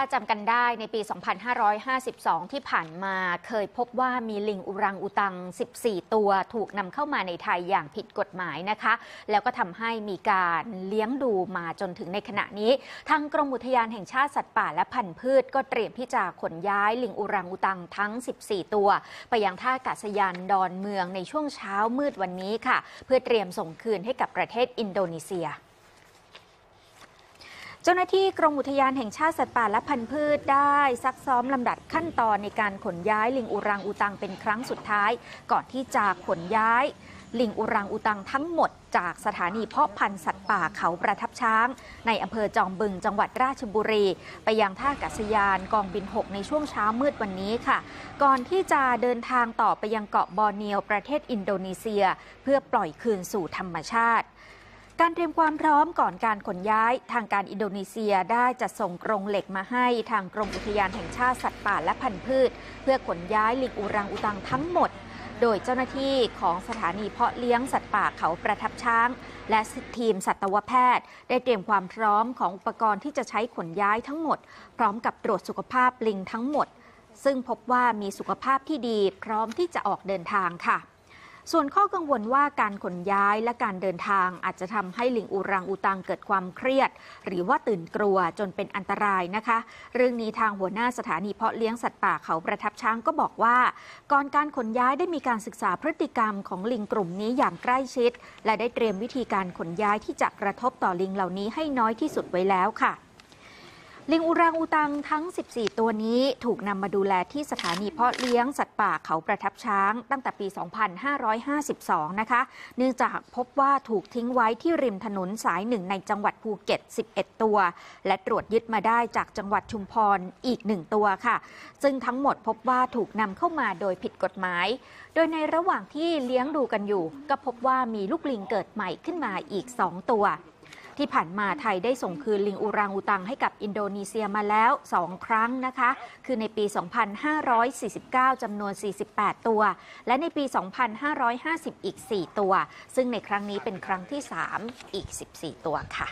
ถ้าจำกันได้ในปี 2552 ที่ผ่านมาเคยพบว่ามีลิงอุรังอุตัง 14 ตัวถูกนำเข้ามาในไทยอย่างผิดกฎหมายนะคะ แล้วก็ทำให้มีการเลี้ยงดูมาจนถึงในขณะนี้ ทางกรมอุทยานแห่งชาติสัตว์ป่าและพันธุ์พืช ก็เตรียมที่จะขนย้ายลิงอุรังอุตังทั้ง 14 ตัว ไปยังท่าอากาศยานดอนเมืองในช่วงเช้ามืดวันนี้ค่ะ เพื่อเตรียมส่งคืนให้กับประเทศอินโดนีเซีย จ้าหน้าที่กรมอุทยานแห่งชาติสัตว์ป่าและพันธุ์พืชได้ซักซ้อมลำดับขั้นตอนในการขนย้ายลิงอุรังอุตังเป็นครั้งสุดท้าย ก่อนที่จะขนย้ายลิงอุรังอุตังทั้งหมดจากสถานีเพาะพันธุ์สัตว์ป่าเขาประทับช้าง ในอำเภอจอมบึงจังหวัดราชบุรี ไปยังท่าอากาศยานกองบิน 6 ในช่วงเช้ามืดวันนี้ค่ะ ก่อนที่จะเดินทางต่อไปยังเกาะบอร์เนียวประเทศอินโดนีเซีย เพื่อปล่อยคืนสู่ธรรมชาติ การเตรียมความพร้อมก่อนการขนย้ายทางการอินโดนีเซียได้จัดส่งกรงเหล็กมาให้ทางกรมอุทยานแห่งชาติสัตว์ป่าและพันธุ์พืช เพื่อขนย้ายลิงอุรังอุตังทั้งหมด โดยเจ้าหน้าที่ของสถานีเพาะเลี้ยงสัตว์ป่าเขาประทับช้าง และทีมสัตวแพทย์ ได้เตรียมความพร้อมของอุปกรณ์ที่จะใช้ขนย้ายทั้งหมด พร้อมกับตรวจสุขภาพลิงทั้งหมด ซึ่งพบว่ามีสุขภาพที่ดีพร้อมที่จะออกเดินทางค่ะ ส่วนข้อกังวลว่าการขนย้ายและการเดินทางอาจจะทำให้ลิงอุรังอุตังเกิดความเครียด หรือว่าตื่นกลัวจนเป็นอันตรายนะคะ เรื่องนี้ทางหัวหน้าสถานีเพาะเลี้ยงสัตว์ป่าเขาประทับช้างก็บอกว่า ก่อนการขนย้ายได้มีการศึกษาพฤติกรรมของลิงกลุ่มนี้อย่างใกล้ชิด และได้เตรียมวิธีการขนย้ายที่จะกระทบต่อลิงเหล่านี้ให้น้อยที่สุดไว้แล้วค่ะ ลิงอุรังอุตังทั้ง 14 ตัวนี้ถูกนำมาดูแลที่สถานีเพาะเลี้ยงสัตว์ป่าเขาประทับช้าง ตั้งแต่ปี 2552 นะคะ เนื่องจากพบว่าถูกทิ้งไว้ที่ริมถนนสายหนึ่งในจังหวัดภูเก็ต 11 ตัว และตรวจยึดมาได้จากจังหวัดชุมพรอีกหนึ่งตัวค่ะ ซึ่งทั้งหมดพบว่าถูกนำเข้ามาโดยผิดกฎหมาย โดยในระหว่างที่เลี้ยงดูกันอยู่ ก็พบว่ามีลูกลิงเกิดใหม่ขึ้นมาอีก 2 ตัว ที่ผ่านมาไทยได้ส่งคืนลิงอูรังอูตังให้กับอินโดนีเซียมาแล้ว 2 ครั้งนะคะ คือในปี 2549 จำนวน 48 ตัว และในปี 2550 อีก 4 ตัว ซึ่งในครั้งนี้เป็นครั้งที่ 3 อีก 14 ตัวค่ะ